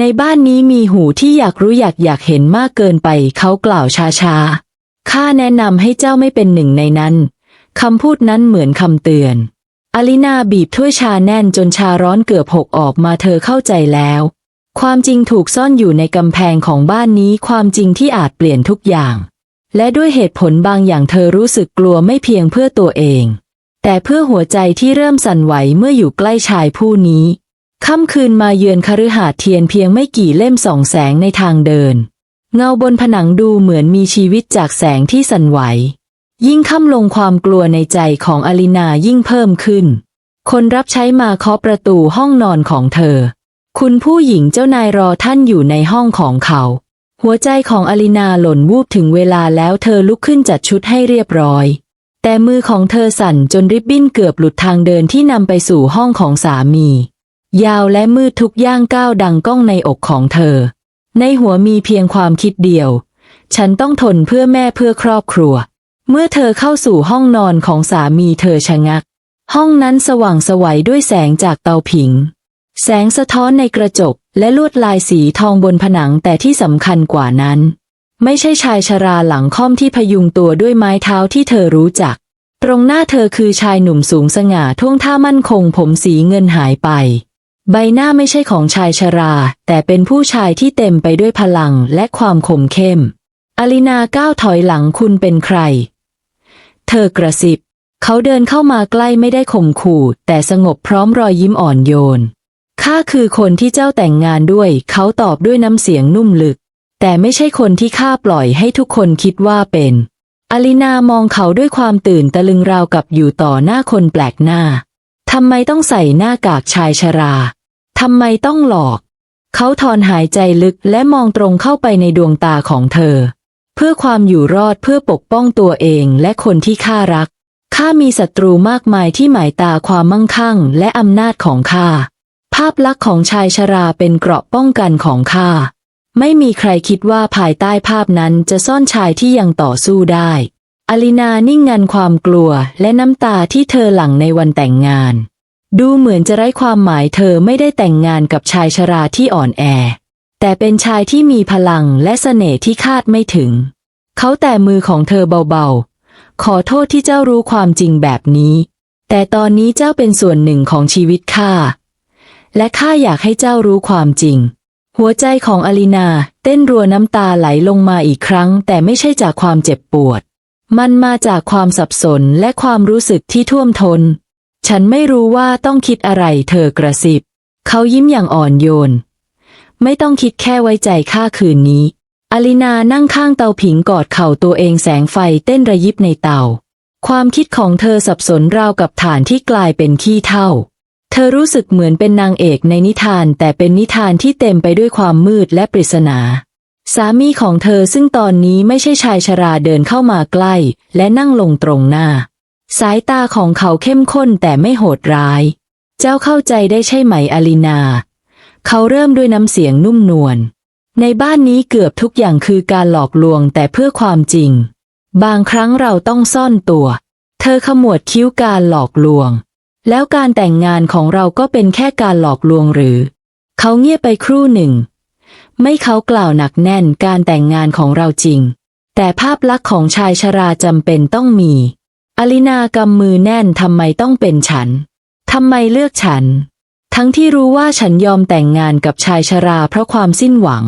ในบ้านนี้มีหูที่อยากรู้อยากอยากเห็นมากเกินไป เขากล่าวช้าๆ ข้าแนะนำให้เจ้าไม่เป็นหนึ่งในนั้นคำพูดนั้นเหมือนคำเตือน อลินาบีบถ้วยชาแน่นจนชาร้อนเกือบหกออกมาเธอเข้าใจแล้ว ความจริงถูกซ่อนอยู่ในกำแพงของบ้านนี้ความจริงที่อาจเปลี่ยนทุกอย่าง และด้วยเหตุผลบางอย่างเธอรู้สึกกลัวไม่เพียงเพื่อตัวเอง แต่เพื่อหัวใจที่เริ่มสั่นไหวเมื่ออยู่ใกล้ชายผู้นี้ ค่ำคืนมาเยือนคฤหาสน์เทียนเพียงไม่กี่เล่มส่องแสงในทางเดิน เงาบนผนังดูเหมือนมีชีวิตจากแสงที่สั่นไหว ยิ่งค่ำลงความกลัวในใจของอลินายิ่งเพิ่มขึ้น คนรับใช้มาเคาะประตูห้องนอนของเธอ คุณผู้หญิงเจ้านายรอท่านอยู่ในห้องของเขา หัวใจของอลินาหล่นวูบถึงเวลาแล้วเธอลุกขึ้นจัดชุดให้เรียบร้อยแต่มือของเธอสั่นจนริบบิ้นเกือบหลุดทางเดินที่นำไปสู่ห้องของสามี ยาวและมืดทุกย่างก้าวดังก้องในอกของเธอ ในหัวมีเพียงความคิดเดียว ฉันต้องทนเพื่อแม่เพื่อครอบครัว เมื่อเธอเข้าสู่ห้องนอนของสามีเธอชะงัก ห้องนั้นสว่างสวัยด้วยแสงจากเตาผิง แสงสะท้อนในกระจกและลวดลายสีทองบนผนังแต่ที่สำคัญกว่านั้น ไม่ใช่ชายชราหลังค่อมที่พยุงตัวด้วยไม้เท้าที่เธอรู้จัก ตรงหน้าเธอคือชายหนุ่มสูงสง่าท่วงท่ามั่นคงผมสีเงินหายไป ใบหน้าไม่ใช่ของชายชรา แต่เป็นผู้ชายที่เต็มไปด้วยพลังและความคมเข้ม อลินาก้าวถอยหลังคุณเป็นใคร เธอกระซิบ เขาเดินเข้ามาใกล้ไม่ได้ข่มขู่ แต่สงบพร้อมรอยยิ้มอ่อนโยน ข้าคือคนที่เจ้าแต่งงานด้วย เขาตอบด้วยน้ำเสียงนุ่มลึก แต่ไม่ใช่คนที่ข้าปล่อยให้ทุกคนคิดว่าเป็น อลินามองเขาด้วยความตื่นตะลึงราวกับอยู่ต่อหน้าคนแปลกหน้า ทำไมต้องใส่หน้ากากชายชราทำไมต้องหลอก เขาถอนหายใจลึกและมองตรงเข้าไปในดวงตาของเธอ เพื่อความอยู่รอดเพื่อปกป้องตัวเองและคนที่ข้ารักข้ามีศัตรูมากมายที่หมายตาความมั่งคั่งและอำนาจของข้า ภาพลักษณ์ของชายชราเป็นเกราะป้องกันของข้า ไม่มีใครคิดว่าภายใต้ภาพนั้นจะซ่อนชายที่ยังต่อสู้ได้ อลินานิ่งงันความกลัวและน้ำตาที่เธอหลั่งในวันแต่งงาน ดูเหมือนจะไร้ความหมายเธอไม่ได้แต่งงานกับชายชราที่อ่อนแอ แต่เป็นชายที่มีพลังและเสน่ห์ที่คาดไม่ถึง เขาแตะมือของเธอเบาๆ ขอโทษที่เจ้ารู้ความจริงแบบนี้ แต่ตอนนี้เจ้าเป็นส่วนหนึ่งของชีวิตข้าและข้าอยากให้เจ้ารู้ความจริง หัวใจของอลินาเต้นรัวน้ำตาไหลลงมาอีกครั้ง แต่ไม่ใช่จากความเจ็บปวด มันมาจากความสับสนและความรู้สึกที่ท่วมทน ฉันไม่รู้ว่าต้องคิดอะไรเธอกระซิบ เขายิ้มอย่างอ่อนโยน ไม่ต้องคิดแค่ไว้ใจข้าคืนนี้ อลินานั่งข้างเตาผิงกอดเข่าตัวเองแสงไฟเต้นระยิบในเตา ความคิดของเธอสับสนราวกับฐานที่กลายเป็นขี้เถ้าเธอรู้สึกเหมือนเป็นนางเอกในนิทานแต่เป็นนิทานที่เต็มไปด้วยความมืดและปริศนา สามีของเธอซึ่งตอนนี้ไม่ใช่ชายชราเดินเข้ามาใกล้ และนั่งลงตรงหน้า สายตาของเขาเข้มข้นแต่ไม่โหดร้าย เจ้าเข้าใจได้ใช่ไหมอลินา เขาเริ่มด้วยน้ำเสียงนุ่มนวล ในบ้านนี้เกือบทุกอย่างคือการหลอกลวงแต่เพื่อความจริง บางครั้งเราต้องซ่อนตัว เธอขมวดคิ้วการหลอกลวง แล้วการแต่งงานของเราก็เป็นแค่การหลอกลวงหรือ เขาเงียบไปครู่หนึ่ง ไม่เขากล่าวหนักแน่นการแต่งงานของเราจริง แต่ภาพลักษณ์ของชายชราจำเป็นต้องมี อลินากำมือแน่นทำไมต้องเป็นฉันทำไมเลือกฉัน ทั้งที่รู้ว่าฉันยอมแต่งงานกับชายชราเพราะความสิ้นหวัง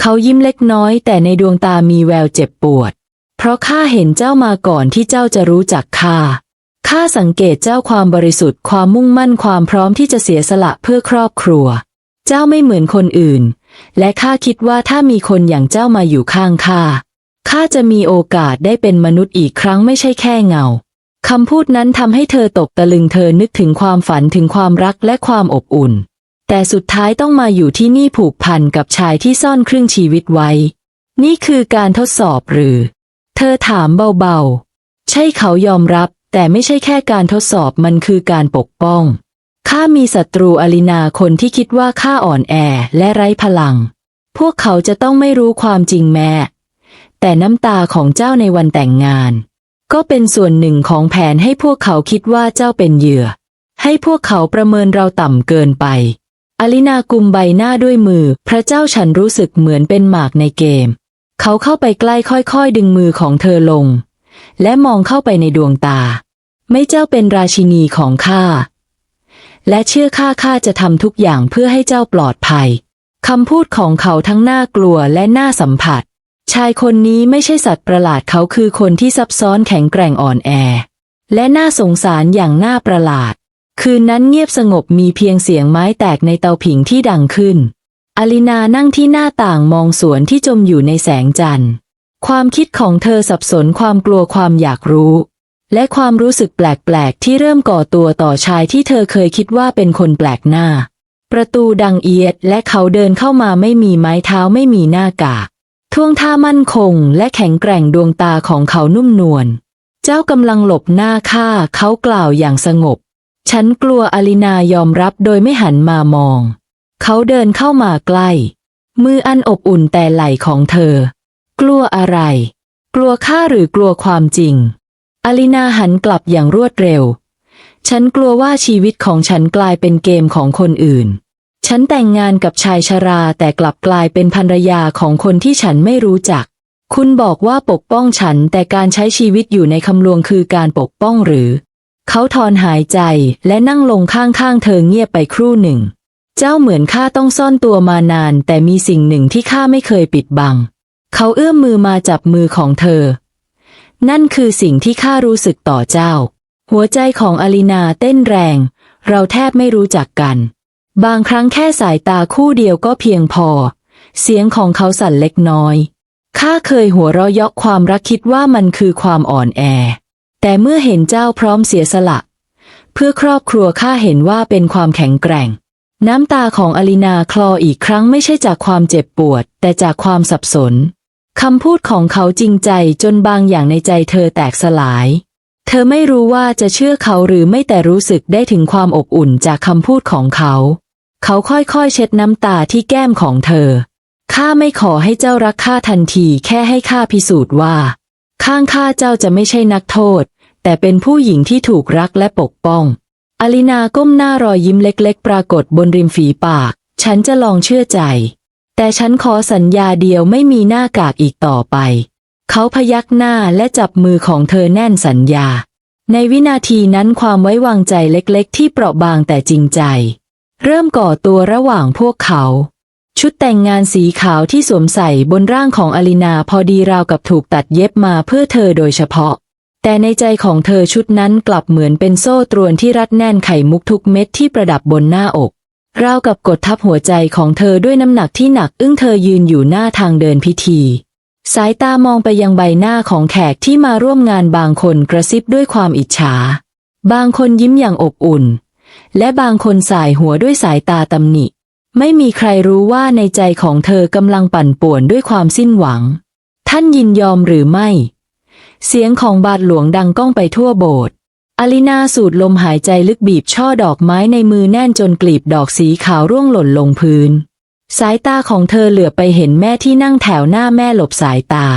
เขายิ้มเล็กน้อยแต่ในดวงตามีแววเจ็บปวด เพราะข้าเห็นเจ้ามาก่อนที่เจ้าจะรู้จักข้าข้าสังเกตเจ้าความบริสุทธิ์ความมุ่งมั่นความพร้อมที่จะเสียสละเพื่อครอบครัว เจ้าไม่เหมือนคนอื่น และข้าคิดว่าถ้ามีคนอย่างเจ้ามาอยู่ข้างข้าข้าจะมีโอกาสได้เป็นมนุษย์อีกครั้งไม่ใช่แค่เงาคำพูดนั้นทำให้เธอตกตะลึงเธอนึกถึงความฝันถึงความรักและความอบอุ่น แต่สุดท้ายต้องมาอยู่ที่นี่ผูกพันกับชายที่ซ่อนครึ่งชีวิตไว้ นี่คือการทดสอบหรือ เธอถามเบาๆ ใช่เขายอมรับ แต่ไม่ใช่แค่การทดสอบมันคือการปกป้อง ข้ามีศัตรูอลินาคนที่คิดว่าข้าอ่อนแอและไร้พลัง พวกเขาจะต้องไม่รู้ความจริงแม่แต่น้ำตาของเจ้าในวันแต่งงาน ก็เป็นส่วนหนึ่งของแผนให้พวกเขาคิดว่าเจ้าเป็นเหยื่อ ให้พวกเขาประเมินเราต่ำเกินไป อลินากุมใบหน้าด้วยมือ พระเจ้าฉันรู้สึกเหมือนเป็นหมากในเกม เขาเข้าไปใกล้ค่อยๆ ดึงมือของเธอลง และมองเข้าไปในดวงตา ไม่เจ้าเป็นราชินีของข้า และเชื่อข้าข้าจะทำทุกอย่างเพื่อให้เจ้าปลอดภัยคำพูดของเขาทั้งน่ากลัวและน่าสัมผัส ชายคนนี้ไม่ใช่สัตว์ประหลาดเขาคือคนที่ซับซ้อนแข็งแกร่งอ่อนแอ และน่าสงสารอย่างน่าประหลาด คืนนั้นเงียบสงบมีเพียงเสียงไม้แตกในเตาผิงที่ดังขึ้น อลินานั่งที่หน้าต่างมองสวนที่จมอยู่ในแสงจันทร์ ความคิดของเธอสับสนความกลัวความอยากรู้ และความรู้สึกแปลกๆ ที่เริ่มก่อตัวต่อชายที่เธอเคยคิดว่าเป็นคนแปลกหน้า ประตูดังเอียดและเขาเดินเข้ามาไม่มีไม้เท้าไม่มีหน้ากากท่วงท่ามั่นคงและแข็งแกร่งดวงตาของเขานุ่มนวล เจ้ากำลังหลบหน้าข้าเขากล่าวอย่างสงบ ฉันกลัวอลินายอมรับโดยไม่หันมามอง เขาเดินเข้ามาใกล้ มืออันอบอุ่นแต่ไหล่ของเธอ กลัวอะไร กลัวข้าหรือกลัวความจริง อลินาหันกลับอย่างรวดเร็ว ฉันกลัวว่าชีวิตของฉันกลายเป็นเกมของคนอื่น ฉันแต่งงานกับชายชราแต่กลับกลายเป็นภรรยาของคนที่ฉันไม่รู้จัก คุณบอกว่าปกป้องฉันแต่การใช้ชีวิตอยู่ในคำลวงคือการปกป้องหรือ เขาถอนหายใจและนั่งลงข้างๆเธอเงียบไปครู่หนึ่ง เจ้าเหมือนข้าต้องซ่อนตัวมานาน แต่มีสิ่งหนึ่งที่ข้าไม่เคยปิดบัง เขาเอื้อมมือมาจับมือของเธอ นั่นคือสิ่งที่ข้ารู้สึกต่อเจ้า หัวใจของอลินาเต้นแรง เราแทบไม่รู้จักกัน บางครั้งแค่สายตาคู่เดียวก็เพียงพอ เสียงของเขาสั่นเล็กน้อย ข้าเคยหัวเราะเยาะความรักคิดว่ามันคือความอ่อนแอ แต่เมื่อเห็นเจ้าพร้อมเสียสละ เพื่อครอบครัวข้าเห็นว่าเป็นความแข็งแกร่ง น้ำตาของอลินาคลออีกครั้งไม่ใช่จากความเจ็บปวด แต่จากความสับสน คำพูดของเขาจริงใจจนบางอย่างในใจเธอแตกสลาย เธอไม่รู้ว่าจะเชื่อเขาหรือไม่แต่รู้สึกได้ถึงความอบอุ่นจากคำพูดของเขา เขาค่อยๆ เช็ดน้ำตาที่แก้มของเธอ ข้าไม่ขอให้เจ้ารักข้าทันทีแค่ให้ข้าพิสูจน์ว่า ข้างข้าเจ้าจะไม่ใช่นักโทษ แต่เป็นผู้หญิงที่ถูกรักและปกป้อง อลินาก้มหน้ารอยยิ้มเล็ก ๆ ปรากฏบนริมฝีปาก ฉันจะลองเชื่อใจ แต่ฉันขอสัญญาเดียวไม่มีหน้ากากอีกต่อไป เขาพยักหน้าและจับมือของเธอแน่นสัญญา ในวินาทีนั้นความไว้วางใจเล็กๆ ที่เปราะบางแต่จริงใจ เริ่มก่อตัวระหว่างพวกเขา ชุดแต่งงานสีขาวที่สวมใส่บนร่างของอลินาพอดีราวกับถูกตัดเย็บมาเพื่อเธอโดยเฉพาะ แต่ในใจของเธอชุดนั้นกลับเหมือนเป็นโซ่ตรวนที่รัดแน่นไข่มุกทุกเม็ดที่ประดับบนหน้าอก ราวกับกดทับหัวใจของเธอด้วยน้ำหนักที่หนักอึ้งเธอยืนอยู่หน้าทางเดินพิธี สายตามองไปยังใบหน้าของแขกที่มาร่วมงานบางคนกระซิบด้วยความอิจฉา บางคนยิ้มอย่างอบอุ่น และบางคนสายหัวด้วยสายตาตำหนิ ไม่มีใครรู้ว่าในใจของเธอกำลังปั่นป่วนด้วยความสิ้นหวัง ท่านยินยอมหรือไม่ เสียงของบาทหลวงดังก้องไปทั่วโบสถ์ อลินาสูดลมหายใจลึกบีบช่อดอกไม้ในมือแน่นจนกลีบดอกสีขาวร่วงหล่นลงพื้น สายตาของเธอเหลือไปเห็นแม่ที่นั่งแถวหน้าแม่หลบสายตา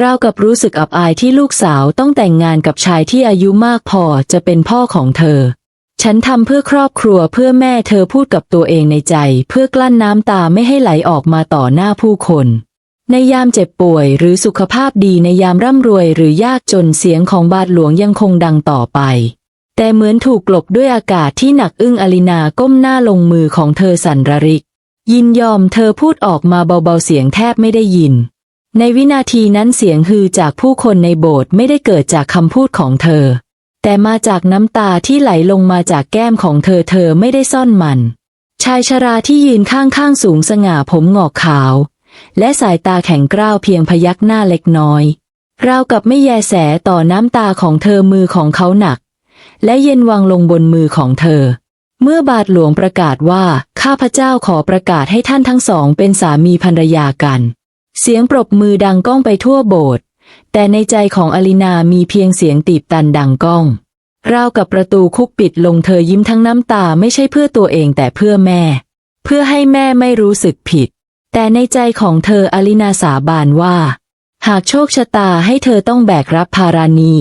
ราวกับรู้สึกอับอายที่ลูกสาวต้องแต่งงานกับชายที่อายุมากพอจะเป็นพ่อของเธอ ฉันทำเพื่อครอบครัวเพื่อแม่เธอพูดกับตัวเองในใจ เพื่อกลั้นน้ำตาไม่ให้ไหลออกมาต่อหน้าผู้คน ในยามเจ็บป่วยหรือสุขภาพดีในยามร่ำรวยหรือยากจนเสียงของบาทหลวงยังคงดังต่อไป แต่เหมือนถูกกลบด้วยอากาศที่หนักอึ้งอลินาก้มหน้าลงมือของเธอสั่นระริก ยินยอมเธอพูดออกมาเบาๆเสียงแทบไม่ได้ยิน ในวินาทีนั้นเสียงฮือจากผู้คนในโบสถ์ไม่ได้เกิดจากคำพูดของเธอ แต่มาจากน้ำตาที่ไหลลงมาจากแก้มของเธอเธอไม่ได้ซ่อนมัน ชายชราที่ยืนข้างๆสูงสง่าผมหงอกขาว และสายตาแข็งกร้าวเพียงพยักหน้าเล็กน้อย ราวกับไม่แยแสต่อน้ำตาของเธอมือของเขาหนัก และเย็นวางลงบนมือของเธอ เมื่อบาทหลวงประกาศว่าข้าพเจ้าขอประกาศให้ท่านทั้งสองเป็นสามีภรรยากัน เสียงปรบมือดังก้องไปทั่วโบสถ์แต่ในใจของอลินามีเพียงเสียงตีบตันดังก้องราวกับประตูคุกปิดลงเธอยิ้มทั้งน้ำตาไม่ใช่เพื่อตัวเองแต่เพื่อแม่ เพื่อให้แม่ไม่รู้สึกผิด แต่ในใจของเธออลินาสาบานว่า หากโชคชะตาให้เธอต้องแบกรับภารานี้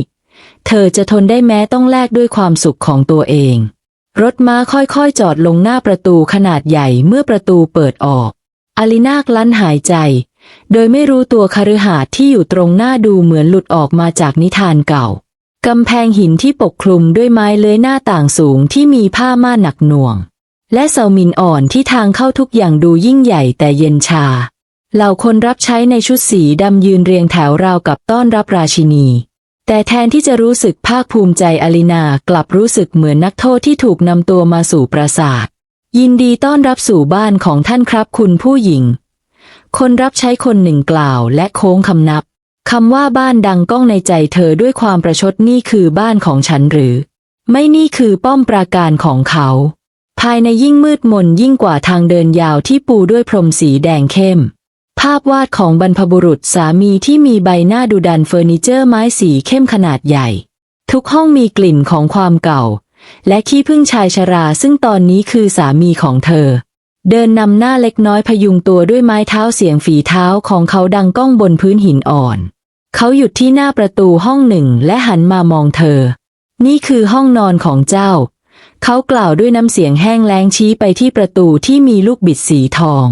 เธอจะทนได้แม้ต้องแลกด้วยความสุขของตัวเอง รถม้าค่อยๆ จอดลงหน้าประตูขนาดใหญ่เมื่อประตูเปิดออก อลินากลั้นหายใจ โดยไม่รู้ตัวคฤหาสน์ที่อยู่ตรงหน้าดูเหมือนหลุดออกมาจากนิทานเก่ากำแพงหินที่ปกคลุมด้วยไม้เลื้อยหน้าต่างสูงที่มีผ้าม่านหนักหน่วง และเสามินอ่อนที่ทางเข้าทุกอย่างดูยิ่งใหญ่แต่เย็นชา เหล่าคนรับใช้ในชุดสีดำยืนเรียงแถวราวกับต้อนรับราชินี แต่แทนที่จะรู้สึกภาคภูมิใจอลินากลับรู้สึกเหมือนนักโทษที่ถูกนำตัวมาสู่ปราสาท ยินดีต้อนรับสู่บ้านของท่านครับคุณผู้หญิง คนรับใช้คนหนึ่งกล่าวและโค้งคำนับคำว่าบ้านดังก้องในใจเธอด้วยความประชดนี่คือบ้านของฉันหรือ ไม่นี่คือป้อมปราการของเขา ภายในยิ่งมืดมนยิ่งกว่าทางเดินยาวที่ปูด้วยพรมสีแดงเข้ม ภาพวาดของบรรพบุรุษสามีที่มีใบหน้าดุดันเฟอร์นิเจอร์ไม้สีเข้มขนาดใหญ่ ทุกห้องมีกลิ่นของความเก่า และขี้พึ่งชายชราซึ่งตอนนี้คือสามีของเธอ เดินนำหน้าเล็กน้อยพยุงตัวด้วยไม้เท้าเสียงฝีเท้าของเขาดังก้องบนพื้นหินอ่อน เขาหยุดที่หน้าประตูห้องหนึ่งและหันมามองเธอ นี่คือห้องนอนของเจ้า เขากล่าวด้วยน้ำเสียงแห้งแล้งชี้ไปที่ประตูที่มีลูกบิดสีทอง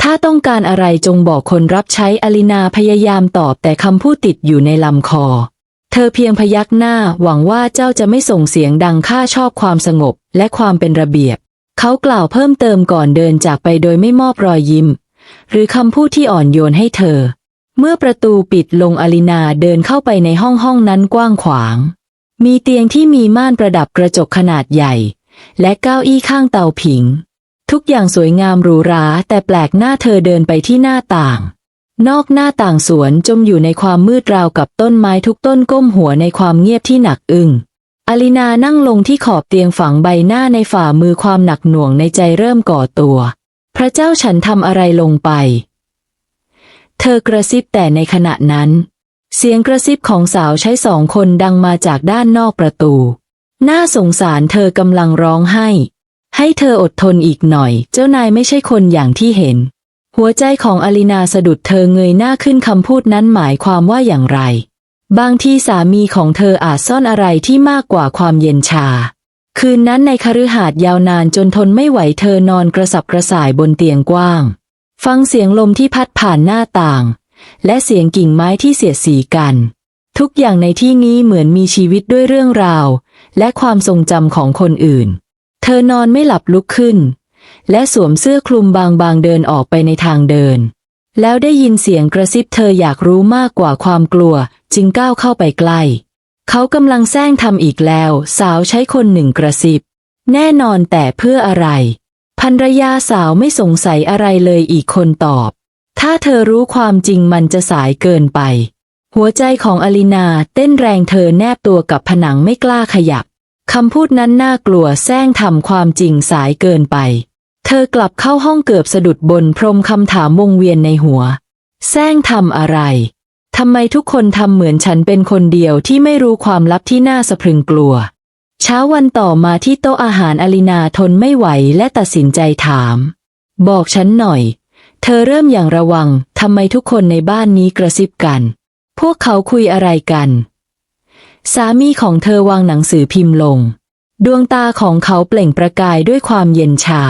ถ้าต้องการอะไรจงบอกคนรับใช้อลินาพยายามตอบแต่คำพูดติดอยู่ในลำคอ เธอเพียงพยักหน้าหวังว่าเจ้าจะไม่ส่งเสียงดังข้าชอบความสงบและความเป็นระเบียบ เขากล่าวเพิ่มเติมก่อนเดินจากไปโดยไม่มอบรอยยิ้ม หรือคำพูดที่อ่อนโยนให้เธอ เมื่อประตูปิดลงอลินาเดินเข้าไปในห้องห้องนั้นกว้างขวาง มีเตียงที่มีม่านประดับกระจกขนาดใหญ่ และเก้าอี้ข้างเตาผิง ทุกอย่างสวยงามหรูหรา แต่แปลกหน้าเธอเดินไปที่หน้าต่าง นอกหน้าต่างสวนจมอยู่ในความมืดราวกับต้นไม้ทุกต้นก้มหัวในความเงียบที่หนักอึ้งอลินานั่งลงที่ขอบเตียงฝังใบหน้าในฝ่ามือความหนักหน่วงในใจเริ่มก่อตัว พระเจ้าฉันทำอะไรลงไป เธอกระซิบแต่ในขณะนั้น เสียงกระซิบของสาวใช้สองคนดังมาจากด้านนอกประตู น่าสงสารเธอกำลังร้องไห้ ให้เธออดทนอีกหน่อย เจ้านายไม่ใช่คนอย่างที่เห็น หัวใจของอลินาสะดุดเธอเงยหน้าขึ้นคำพูดนั้นหมายความว่าอย่างไร บางทีสามีของเธออาจซ่อนอะไรที่มากกว่าความเย็นชา คืนนั้นในคฤหาสน์ยาวนานจนทนไม่ไหวเธอนอนกระสับกระส่ายบนเตียงกว้าง ฟังเสียงลมที่พัดผ่านหน้าต่าง และเสียงกิ่งไม้ที่เสียดสีกัน ทุกอย่างในที่นี้เหมือนมีชีวิตด้วยเรื่องราว และความทรงจำของคนอื่น เธอนอนไม่หลับลุกขึ้น และสวมเสื้อคลุมบางๆเดินออกไปในทางเดิน แล้วได้ยินเสียงกระซิบเธออยากรู้มากกว่าความกลัว จึงก้าวเข้าไปใกล้เขากำลังแซงทำอีกแล้ว สาวใช้คนหนึ่งกระซิบ แน่นอนแต่เพื่ออะไรภรรยาสาวไม่สงสัยอะไรเลยอีกคนตอบ ถ้าเธอรู้ความจริงมันจะสายเกินไป หัวใจของอลินาเต้นแรงเธอแนบตัวกับผนังไม่กล้าขยับ คำพูดนั้นน่ากลัวแซงทำความจริงสายเกินไป เธอกลับเข้าห้องเกือบสะดุดบนพรมคำถามวงเวียนในหัว แซงทำอะไร ทำไมทุกคนทำเหมือนฉันเป็นคนเดียวที่ไม่รู้ความลับที่น่าสะพรึงกลัว เช้าวันต่อมาที่โต๊ะอาหารอลินาทนไม่ไหวและตัดสินใจถาม บอกฉันหน่อย เธอเริ่มอย่างระวัง ทำไมทุกคนในบ้านนี้กระซิบกัน พวกเขาคุยอะไรกัน สามีของเธอวางหนังสือพิมพ์ลง ดวงตาของเขาเปล่งประกายด้วยความเย็นชา